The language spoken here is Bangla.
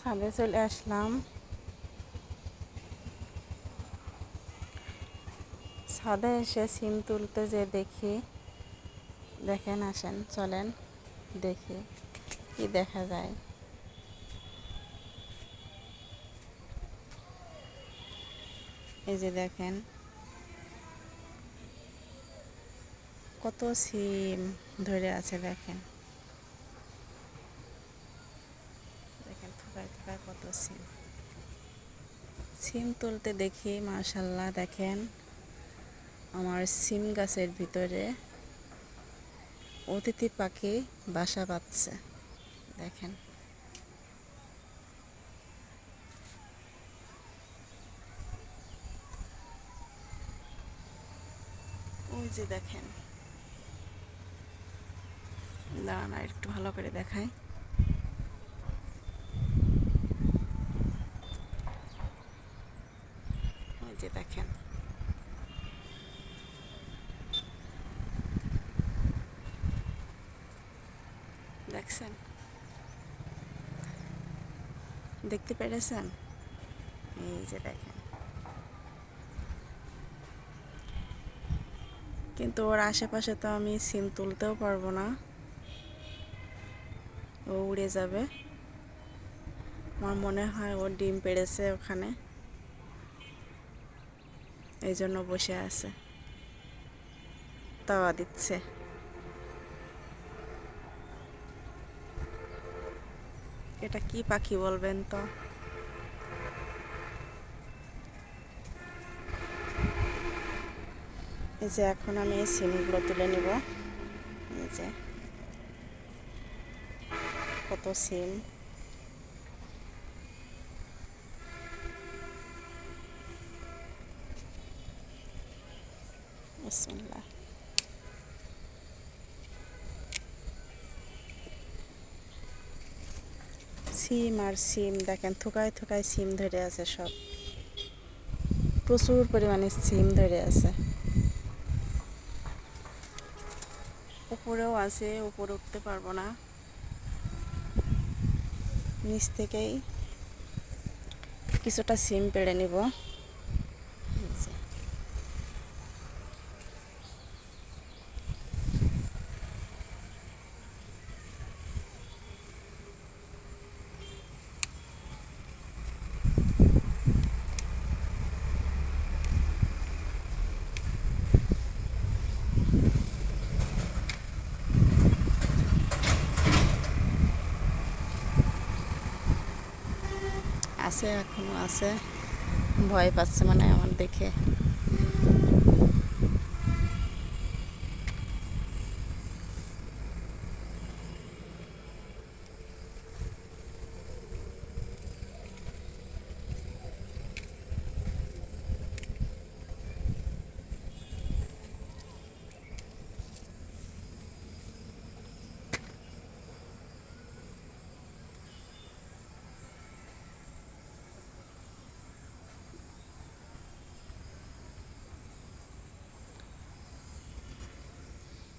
ছাদে চলে আসলাম। ছাদে এসে সিম তুলতে যে দেখি, দেখেন, আসেন, চলেন, দেখি কি দেখা যায়। এই যে দেখেন, কত সিম ধরে আছে, দেখেন। থোকায় কত সিম সিম তুলতে দেখি মাশাল্লাহ দেখেন। আমার সিম গাছের ভিতরে অতিথি পাখি বাসা বাঁধছে, দেখেন। ওই যে দেখেন। দাঁড়ান একটু ভালো করে দেখাই। যে দেখেন। দেখছেন? দেখতে পেরেছেন? এই যে দেখেন। কিন্তু ওর আশেপাশে তো আমি সিম তুলতেও পারব না। ও উড়ে যাবে। আমার মনে হয় ও ডিম পেড়েছে ওখানে। এই জন্য বসে আছে। তাওয়া দিচ্ছে। এটা কি পাখি বলবেন তো? এই যে এখন আমি এই সিমগুলো তুলে নিব। এই যে কত সিম। বিসমিল্লাহ। সিম আর সিম, দেখেন, থোকায় থোকায় সিম ধরে আছে সব। প্রচুর পরিমাণে সিম ধরে আছে। উপরেও আছে, উপরে উঠতে পারব না। নিচ থেকেই কিছুটা সিম পেড়ে নিব এই যে। আছে এখনও আছে। ভয় পাচ্ছে মানে আমার দেখে।